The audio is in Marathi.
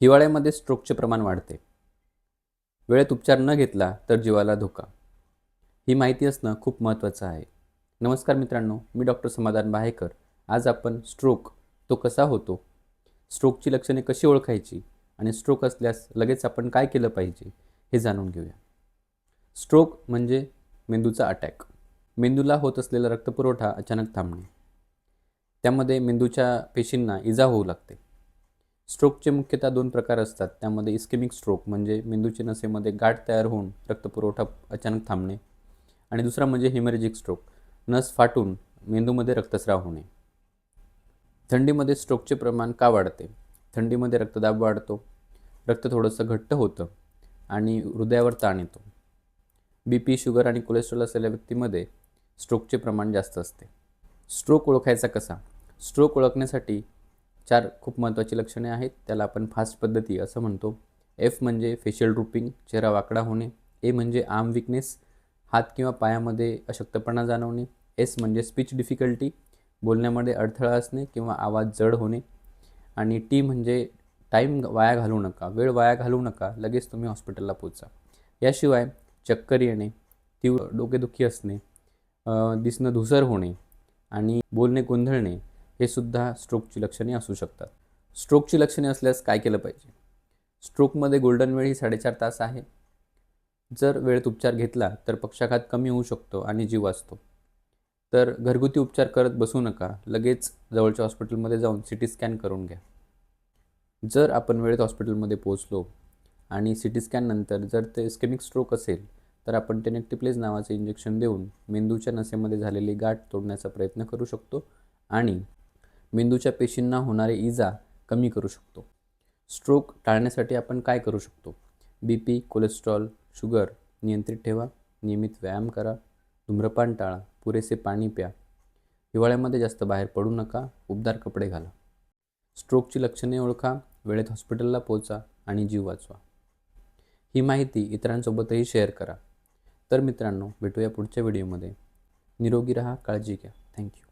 हिवाळ्यामध्ये स्ट्रोकचे प्रमाण वाढते. वेळेत उपचार न घेतला तर जीवाला धोका. ही माहिती असणं खूप महत्त्वाचं आहे. नमस्कार मित्रांनो मी डॉक्टर समाधान बाहेकर. आज आपण स्ट्रोक तो कसा होतो स्ट्रोकची लक्षणे कशी ओळखायची आणि स्ट्रोक असल्यास लगेच आपण काय केलं पाहिजे हे जाणून घेऊया. स्ट्रोक म्हणजे मेंदूचा अटॅक. मेंदूला होत असलेला रक्तपुरवठा अचानक थांबणे. त्यामध्ये मेंदूच्या पेशींना इजा होऊ लागते. स्ट्रोकचे मुख्यतः दोन प्रकार असतात. त्यामध्ये इस्केमिक स्ट्रोक म्हणजे मेंदूचे नसेमध्ये गाठ तयार होऊन रक्तपुरवठा अचानक थांबणे आणि दुसरा म्हणजे हिमरेजिक स्ट्रोक. नस फाटून मेंदूमध्ये रक्तस्राव होणे. थंडीमध्ये स्ट्रोकचे प्रमाण का वाढते? थंडीमध्ये रक्तदाब वाढतो. रक्त थोडंसं घट्ट होतं आणि हृदयावर ताण येतो. बी पी शुगर आणि कोलेस्ट्रॉल असलेल्या व्यक्तीमध्ये स्ट्रोकचे प्रमाण जास्त असते. स्ट्रोक ओळखायचा कसा? स्ट्रोक ओळखण्यासाठी चार खूप महत्त्वाची लक्षणे आहेत. त्याला आपण फास्ट पद्धती असं म्हणतो. एफ म्हणजे फेशियल ड्रुपिंग चेहरा वाकडा होणे. ए म्हणजे आर्म विकनेस हात किंवा पायामध्ये अशक्तपणा जाणवणे. एस म्हणजे स्पीच डिफिकल्टी बोलण्यामध्ये अडथळा असणे किंवा आवाज जड होणे. आणि टी म्हणजे टाईम वाया घालू नका वेळ वाया घालवू नका लगेच तुम्ही हॉस्पिटलला पोचा याशिवाय चक्कर येणे तीव्र डोकेदुखी असणे दिसणं धुसर होणे आणि बोलणे गोंधळणे हे सुद्धा स्ट्रोकची लक्षणे असू शकतात. स्ट्रोकची लक्षणे असल्यास काय केलं पाहिजे? स्ट्रोकमध्ये गोल्डन वेळ ही साडेचार तास आहे. जर वेळेत उपचार घेतला तर पक्षाघात कमी होऊ शकतो आणि जीव वाचतो. तर घरगुती उपचार करत बसू नका. लगेच जवळच्या हॉस्पिटलमध्ये जाऊन सी टी स्कॅन करून घ्या. जर आपण वेळेत हॉस्पिटलमध्ये पोहोचलो आणि सी टी स्कॅननंतर जर ते स्केमिक स्ट्रोक असेल तर आपण टेनेक्टिप्लेज नावाचे इंजेक्शन देऊन मेंदूच्या नसेमध्ये झालेली गाठ तोडण्याचा प्रयत्न करू शकतो आणि मेंदूच्या पेशींना होणारी इजा कमी करू शकतो. स्ट्रोक टाळण्यासाठी आपण काय करू शकतो? बी पी कोलेस्ट्रॉल शुगर नियंत्रित ठेवा नियमित व्यायाम करा धूम्रपान टाळा पुरेसे पाणी प्या. हिवाळ्यामध्ये जास्त बाहेर पडू नका उबदार कपडे घाला. स्ट्रोकची लक्षणे ओळखा वेळेत हॉस्पिटलला पोचा आणि जीव वाचवा. ही माहिती इतरांसोबतही शेअर करा. तर मित्रांनो भेटूया पुढच्या व्हिडिओमध्ये. निरोगी रहा काळजी घ्या. थँक्यू.